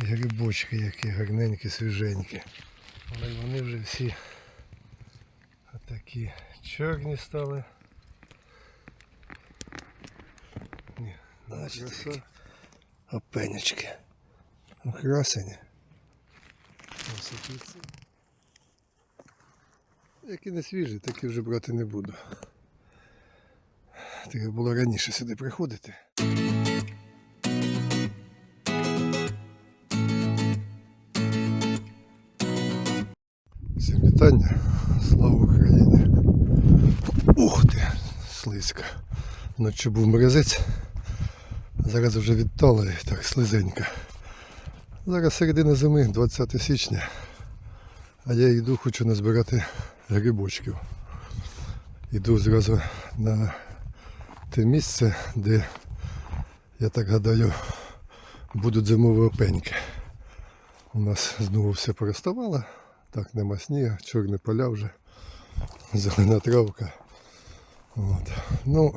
І грибочки які гарненькі, свіженькі. Але вони вже всі такі чорні стали. Ні, значить, краса. Опенечки. Ну, красені. Ось такі. Які не свіжі, такі вже брати не буду. Треба було раніше сюди приходити. Всім вітання. Слава Україні. Ух ти, слизька. Ночі був морозець. Зараз вже відтало і так слизенько. Зараз середина зими, 20 січня. А я йду, хочу назбирати грибочків. Йду зразу на те місце, де, я так гадаю, будуть зимові опеньки. У нас знову все переставало. Так, нема снігу, чорні поля вже, зелена травка. От. Ну,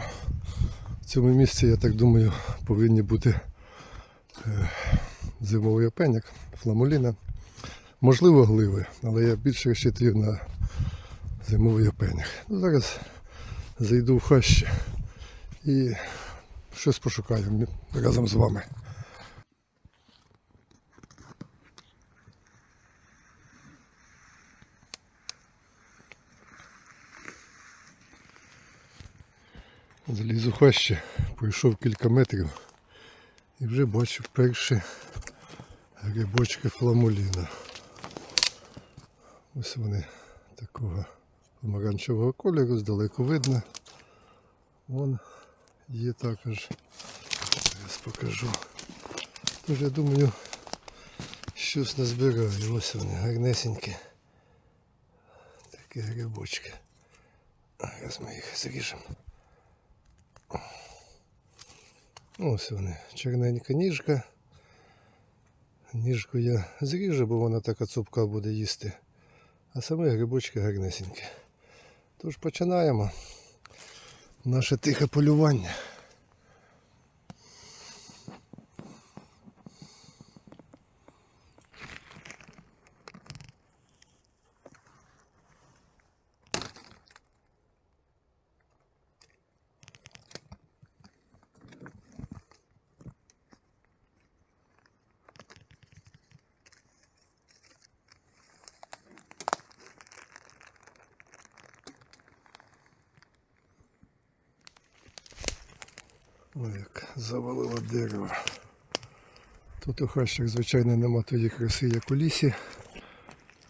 в цьому місці, я так думаю, повинні бути е, зимовий опеньок, фламуліна. Можливо, гливи, але я більше розчитую на зимовий опеньок. Ну, зараз зайду в хащі і щось пошукаю разом з вами. Заліз у пройшов кілька метрів і вже бачу перші грибочки фламуліна. Ось вони такого помаранчевого кольору, здалеку видно. Вон є також. Зараз покажу. Тож я думаю, щось назбираю. Ось вони гарнесенькі. Такі грибочки. Зараз ми їх зріжемо. Ось вони. черненька ніжка. Ніжку я зріжу, бо вона така цупка буде їсти. А саме грибочки гарнесенькі. Тож починаємо наше тихе полювання. Ой, як завалило дерево. Тут у хащах, звичайно, нема тої краси, як у лісі,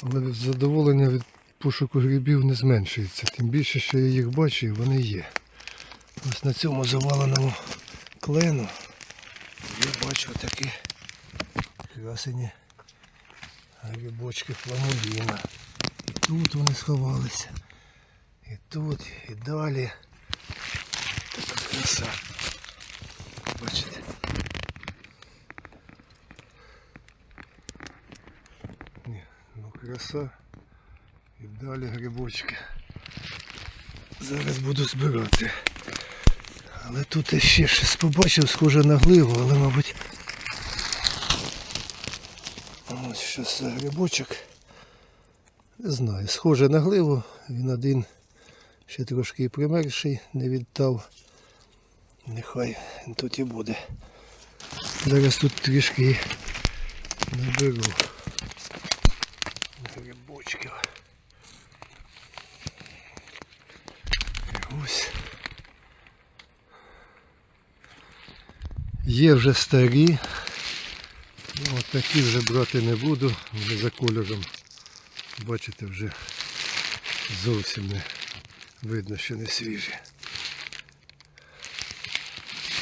але задоволення від пошуку грибів не зменшується. Тим більше, що я їх бачу і вони є. Ось на цьому заваленому клену я бачу такі красені грибочки фламуліна. І тут вони сховалися. І тут, і далі. Така краса. Бачите? Ні, ну краса. І далі грибочки. Зараз буду збирати. Але тут я ще щось побачив, схоже на гливу, але мабуть. Ось щось грибочок. Не знаю, схоже на гливу. Він один ще трошки примерший, не віддав. Нехай тут і буде. Зараз тут трішки наберу грибочків. Ось. Є вже старі. Ну, От такі вже брати не буду, вже за кольором. Бачите, вже зовсім не видно, що не свіжі.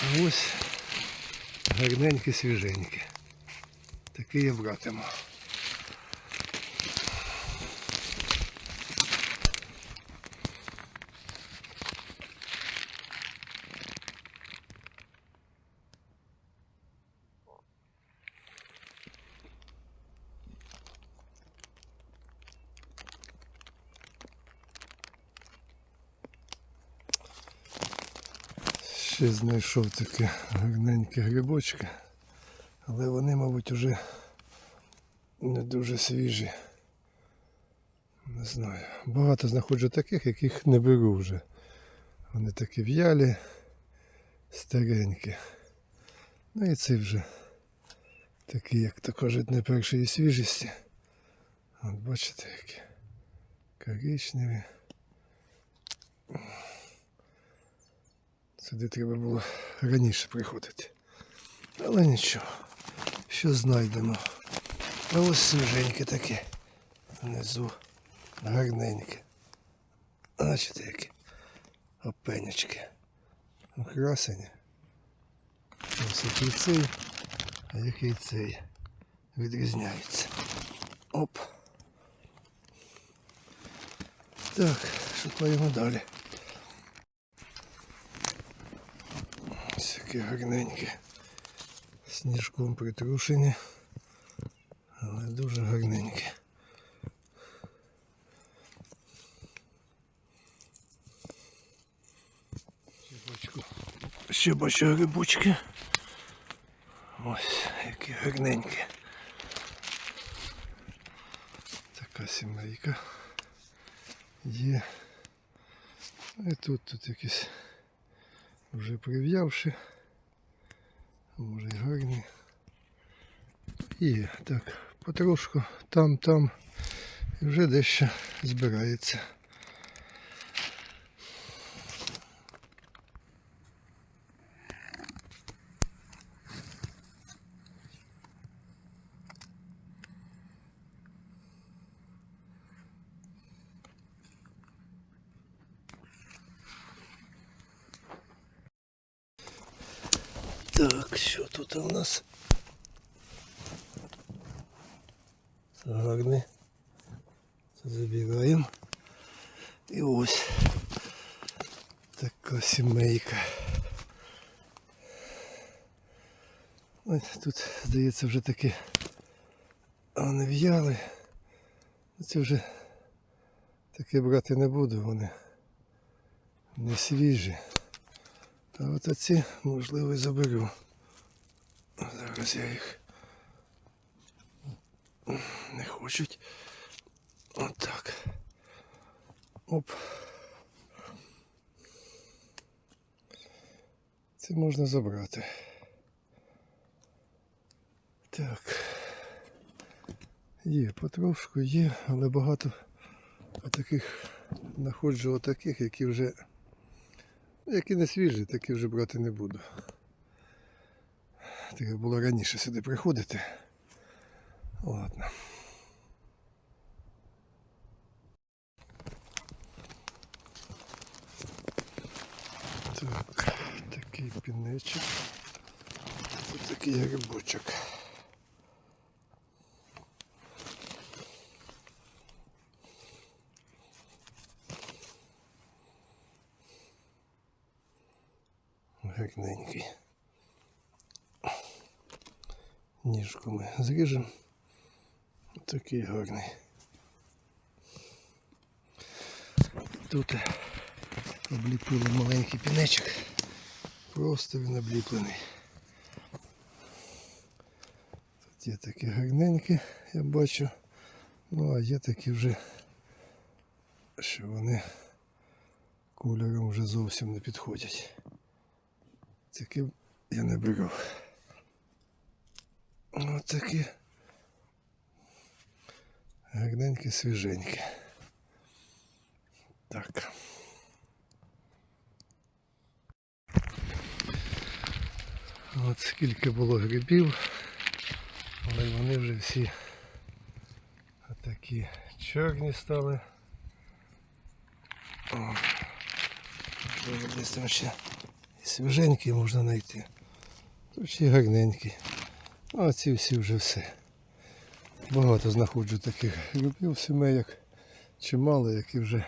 Ось гарненькі свіженькі. Такі я братиму. Ще знайшов такі гарненькі грибочки, але вони, мабуть, вже не дуже свіжі. Не знаю. Багато знаходжу таких, яких не беру вже. Вони такі в'ялі, старенькі. Ну і ці вже такі, як то кажуть, не першої свіжості. От бачите, які коричневі. Сюди треба було раніше приходити. Але нічого, що знайдемо. А ось свіженьке таке. Внизу гарненьке. Бачите, які опенячки. Красені. Ось який цей, а який цей. Відрізняються. Оп. Так, шукаємо далі. Ось які гарненькі. Сніжком притрушені. Але дуже гарненькі. Ще ще бачу грибочки. Ось, які гарненькі. Така сімейка є. І тут тут якісь вже прив'явши. Може і гарні. І так, потрошку там, там. І вже дещо збирається. Так, що тут у нас? Це забираємо. І ось така сімейка. Ось тут, здається, вже такі вони в'яли. Ну, Це вже таке брати не буду, вони не свіжі. А от оці, можливо, і заберу. Зараз я їх не хочуть. Отак. Оп. Це можна забрати. Так. Є, потрошку є, але багато таких знаходжу отаких, які вже які не свіжі, такі вже брати не буду. Треба було раніше сюди приходити. Ладно. Так, такий пінечок. Тут такий грибочок. Гарненький. Ніжку ми зріжемо. Такий гарний. Тут обліпили маленький пінечок. Просто він обліплений. Тут є такі гарненькі, я бачу. Ну а є такі вже, що вони кольором вже зовсім не підходять. Такі я не беру. Ось такі гарненькі, свіженькі. Так. От скільки було грибів, але вони вже всі такі чорні стали. О, десь там ще і свіженькі можна знайти. Тут ще й гарненькі. Ну, а ці всі вже все. Багато знаходжу таких грибів сімейок. Чимало, які вже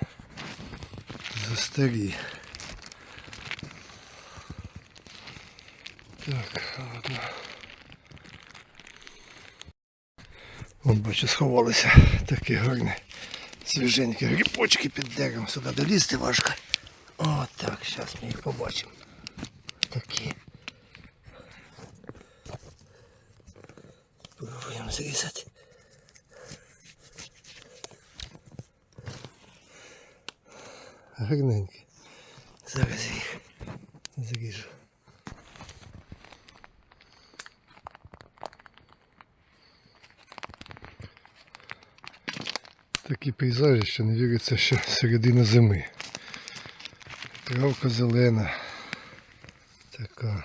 застарі. Так, ладно. Вон бачу, сховалися такі гарні свіженькі грибочки під деревом. Сюди долізти важко. О, так, зараз ми їх побачимо. зрізати. Гарненькі. Зараз їх зріжу. Такі пейзажі, що не віриться, що середина зими. Травка зелена. Така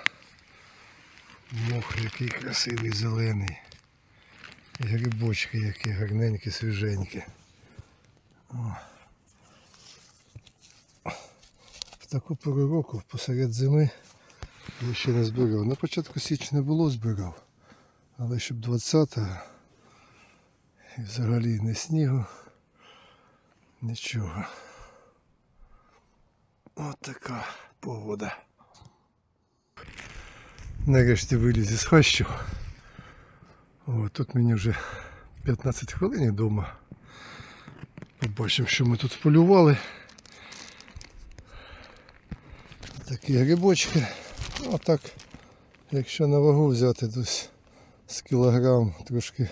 мох який красивий зелений. Грибочки які гарненькі, свіженькі. О. В таку пору року посеред зими я ще не збирав. На початку січня було збирав. Але щоб 20-го і взагалі не снігу, нічого. От така погода. Нарешті виліз із хащу. О, тут мені вже 15 хвилин вдома. Побачимо, що ми тут полювали. Такі грибочки. Ну так, якщо на вагу взяти десь з кілограм трошки,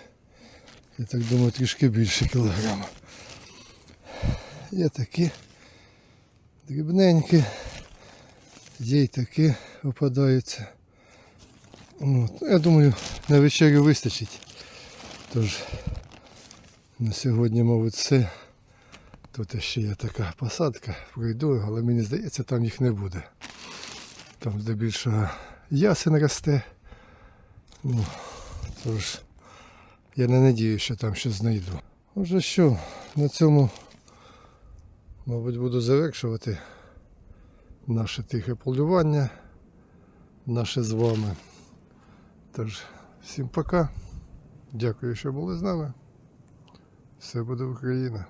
я так думаю, трішки більше кілограма. Є такі дрібненькі, є й такі попадаються. От. Я думаю, на вечерю вистачить. Тож на сьогодні, мабуть, все. Тут ще є така посадка, пройду, але мені здається, там їх не буде. Там здебільшого ясен росте. Ну, тож я не надію, що там щось знайду. Отже що, на цьому, мабуть, буду завершувати наше тихе полювання, наше з вами. Тож, всім пока. Дякую, що були з нами. Все буде Україна.